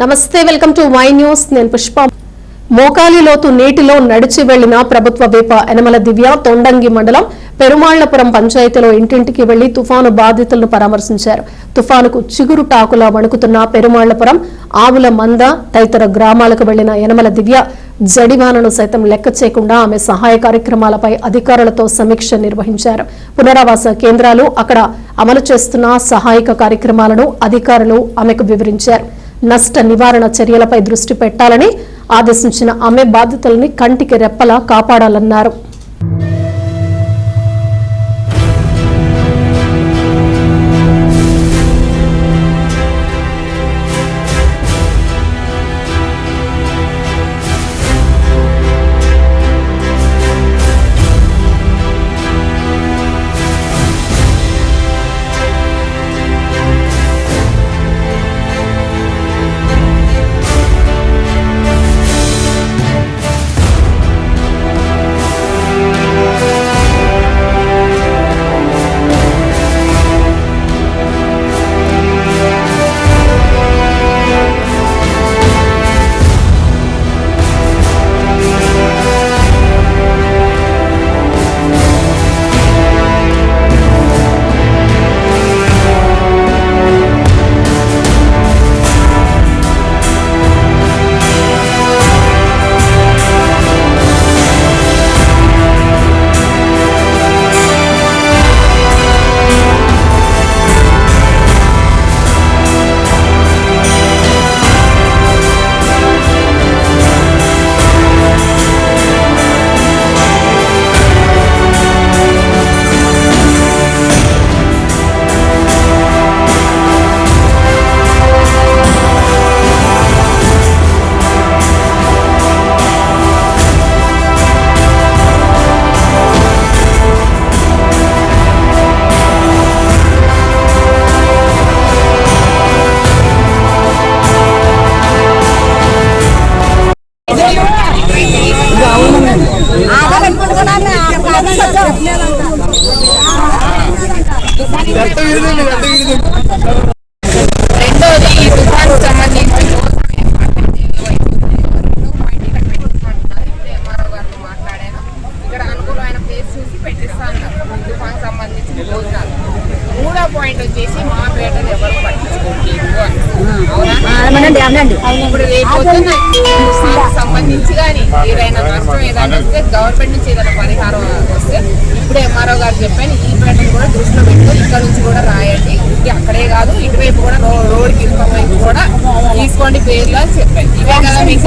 నమస్తే welcome to my news. నేను పుష్ప. మోకాలి లోతు నీటిలో నడిచి వెళ్ళిన ప్రభుత్వ వేప యనమల దివ్య తొండంగి మండలం పెరుమాళ్ళపురం పంచాయతీలో ఇంటింటికి వెళ్ళి తుఫాను బాధితులను పరామర్శించారు. తుఫానుకు చిగురు టాకులా వణుకుతున్న పెరుమాళ్ళపురం ఆవుల మంద తదితర గ్రామాలకు వెళ్ళిన యనమల దివ్య జడివానను సైతం లెక్క చేయకుండా ఆమె సహాయ కార్యక్రమాలపై అధికారులతో సమీక్ష నిర్వహించారు. పునరావాస కేంద్రాలు అక్కడ అమలు చేస్తున్న సహాయక కార్యక్రమాలను అధికారులు ఆమెకు వివరించారు. నష్ట నివారణ చర్యలపై దృష్టి పెట్టాలని ఆదేశించిన ఆమె బాధితులని కంటికి రెప్పలా కాపాడాలన్నారు. రెండోది ఈ తుఫాన్ సంబంధించి మాట్లాడాను ఇక్కడ అనుకూలమైన ప్లేస్ చూసి పెట్టిస్తాను తుఫాన్ భోజనాలు మూడో పాయింట్ వచ్చేసి మా పేటను ఎవరు. అవునా? ఇప్పుడు రేపు సంబంధించి గారు చెప్పాను ఈ పేటను కూడా దృష్టిలో పెట్టుకొని ఇక్కడ నుంచి కూడా రాయండి. ఇది అక్కడే కాదు ఇటువైపు కూడా రో- రోడ్డుకి ఇరుక వైపు కూడా తీసుకోండి పేర్లు అని చెప్పాను ఇవే కదా మీకు